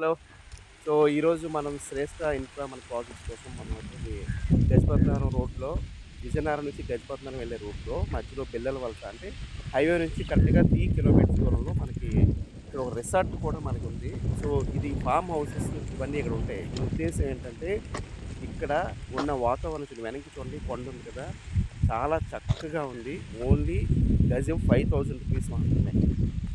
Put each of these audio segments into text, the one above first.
Hello so ఈరోజు మనం శ్రేష్ఠ infra మన ప్రాజెక్ట్ కోసం మనం వచ్చేసి గజపతినగరం రోడ్లో విజయనగరం నుంచి గజపతినగరం వెళ్ళే రూట్లో మధ్యలో పిల్లల వలస అంటే హైవే నుంచి కరెక్ట్గా త్రీ కిలోమీటర్స్ దూరంలో మనకి ఇక్కడ ఒక రిసార్ట్ కూడా మనకి ఉంది. సో ఇది ఫామ్ హౌసెస్ ఇవన్నీ ఇక్కడ ఉంటాయి. ఉద్దేశం ఏంటంటే ఇక్కడ ఉన్న వాతావరణం చూడండి వెనక్కి చూడండి కొండ ఉంది కదా చాలా చక్కగా ఉంది. ఓన్లీ గజం ఫైవ్ థౌజండ్ రూపీస్ మాత్రమే.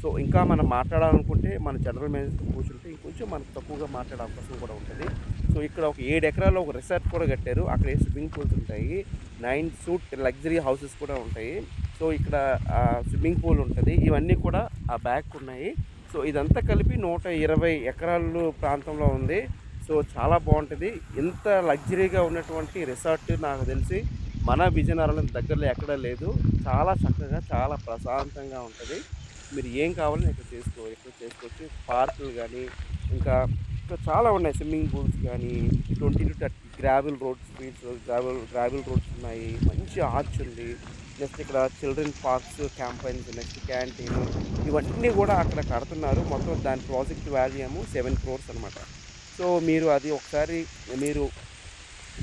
సో ఇంకా మనం మాట్లాడాలనుకుంటే మన జనరల్ మేనేజర్ కూర్చుంటే ఇంకొంచెం మనకు తక్కువగా మాట్లాడే అవకాశం కూడా ఉంటుంది. సో ఇక్కడ ఒక ఏడు ఎకరాల్లో ఒక రిసార్ట్ కూడా కట్టారు. అక్కడ స్విమ్మింగ్ పూల్స్ ఉంటాయి. నైన్ సూట్ లగ్జరీ హౌసెస్ కూడా ఉంటాయి. సో ఇక్కడ స్విమ్మింగ్ పూల్ ఉంటుంది. ఇవన్నీ కూడా ఆ బ్యాక్ ఉన్నాయి. సో ఇదంతా కలిపి నూట ఇరవై ఎకరాలు ప్రాంతంలో ఉంది. సో చాలా బాగుంటుంది. ఇంత లగ్జరీగా ఉన్నటువంటి రిసార్ట్ నాకు తెలిసి మన విజయనగరం దగ్గరలో ఎక్కడా లేదు. చాలా చక్కగా చాలా ప్రశాంతంగా ఉంటుంది. మీరు ఏం కావాలని ఇక్కడ చేసుకో ఇక్కడ చేసుకోవచ్చు. పార్కులు కానీ ఇంకా ఇంకా చాలా ఉన్నాయి. స్విమ్మింగ్ పూల్స్ కానీ twenty two thirty gravel road streets gravel gravel roads ఉన్నాయి. మంచి ఆర్చ్ ఉంది. నెక్స్ట్ ఇక్కడ children parks campaigns next canteen. ఇవన్నీ కూడా అక్కడ కడుతున్నారు. మొత్తం దాని ప్రాజెక్ట్ వాల్యూము ఏమో సెవెన్ క్రోర్స్ అనమాట సో మీరు అది ఒకసారి మీరు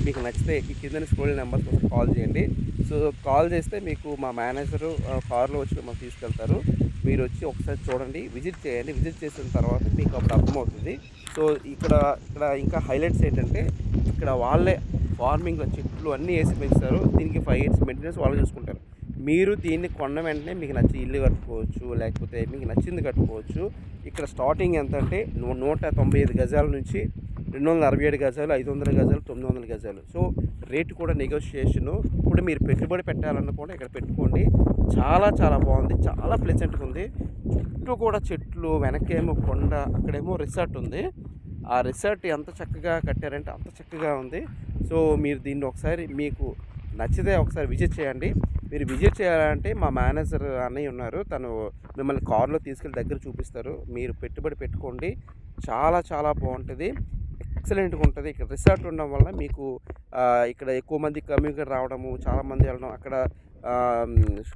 మీకు నచ్చితే ఈ కింద స్కూల్ నెంబర్ కోసం కాల్ చేయండి. సో కాల్ చేస్తే మీకు మా మేనేజరు కార్లో వచ్చి మాకు తీసుకెళ్తారు. మీరు వచ్చి ఒకసారి చూడండి విజిట్ చేయండి. విజిట్ చేసిన తర్వాత మీకు అప్పుడు అర్థమవుతుంది. సో ఇక్కడ ఇక్కడ ఇంకా హైలైట్స్ ఏంటంటే ఇక్కడ వాళ్ళే ఫార్మింగ్లో చెట్లు అన్నీ వేసి పెంచుతారు. దీనికి ఫైవ్ ఇయర్స్ మెయింటెనెన్స్ వాళ్ళు చూసుకుంటారు. మీరు దీన్ని కొన్న వెంటనే మీకు నచ్చి ఇల్లు కట్టుకోవచ్చు లేకపోతే మీకు నచ్చింది కట్టుకోవచ్చు. ఇక్కడ స్టార్టింగ్ ఎంత అంటే నూ- నూట తొంభై ఐదు గజాల నుంచి రెండు వందల అరవై ఏడు గజాలు ఐదు వందల గజాలు తొమ్మిది వందల గజాలు. సో రేటు కూడా నెగోషియేషను ఇప్పుడు మీరు పెట్టుబడి పెట్టాలనుకోండి ఇక్కడ పెట్టుకోండి. చాలా చాలా బాగుంది. చాలా ప్లెజెంట్గా ఉంది. చుట్టూ కూడా చెట్లు వెనకేమో కొండ అక్కడేమో రిసార్ట్ ఉంది. ఆ రిసార్ట్ ఎంత చక్కగా కట్టారంటే అంత చక్కగా ఉంది. సో మీరు దీన్ని ఒకసారి మీకు నచ్చితే ఒకసారి విజిట్ చేయండి. మీరు విజిట్ చేయాలంటే మా మేనేజర్ అన్నయ్య ఉన్నారు. తను మిమ్మల్ని కార్లో తీసుకెళ్ళి దగ్గర చూపిస్తారు. మీరు పెట్టుబడి పెట్టుకోండి. చాలా చాలా బాగుంటుంది. ఎక్సలెంట్గా ఉంటుంది. ఇక్కడ రిసార్ట్ ఉండడం వల్ల మీకు ఇక్కడ ఎక్కువ మంది కమ్యూనికేట్ రావడము చాలామంది వెళ్ళడం అక్కడ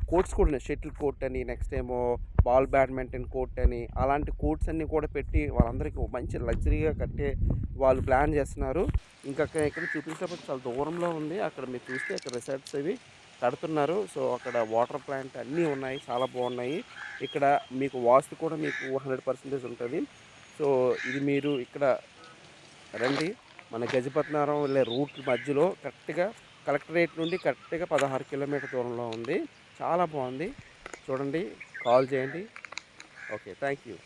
కోర్ట్స్ కూడా ఉన్నాయి. షటిల్ కోర్ట్ అని నెక్స్ట్ ఏమో బాల్ బ్యాడ్మింటన్ కోర్ట్ అని అలాంటి కోర్ట్స్ అన్నీ కూడా పెట్టి వాళ్ళందరికీ మంచి లగ్జరీగా కట్టే వాళ్ళు ప్లాన్ చేస్తున్నారు. ఇంకా అక్కడ ఇక్కడ చూపించినప్పుడు చాలా దూరంలో ఉంది. అక్కడ మీరు చూస్తే అక్కడ రిసార్ట్స్ అవి కడుతున్నారు. సో అక్కడ వాటర్ ప్లాంట్ అన్నీ ఉన్నాయి. చాలా బాగున్నాయి. ఇక్కడ మీకు వాస్తు కూడా మీకు హండ్రెడ్ పర్సెంటేజ్ ఉంటుంది. సో ఇది మీరు ఇక్కడ రండి. మన గజపతినగరం వెళ్ళే రూట్ మధ్యలో కరెక్ట్గా కలెక్టరేట్ నుండి కరెక్ట్గా పదహారు కిలోమీటర్ దూరంలో ఉంది. చాలా బాగుంది. చూడండి. కాల్ చేయండి. ఓకే. Thank you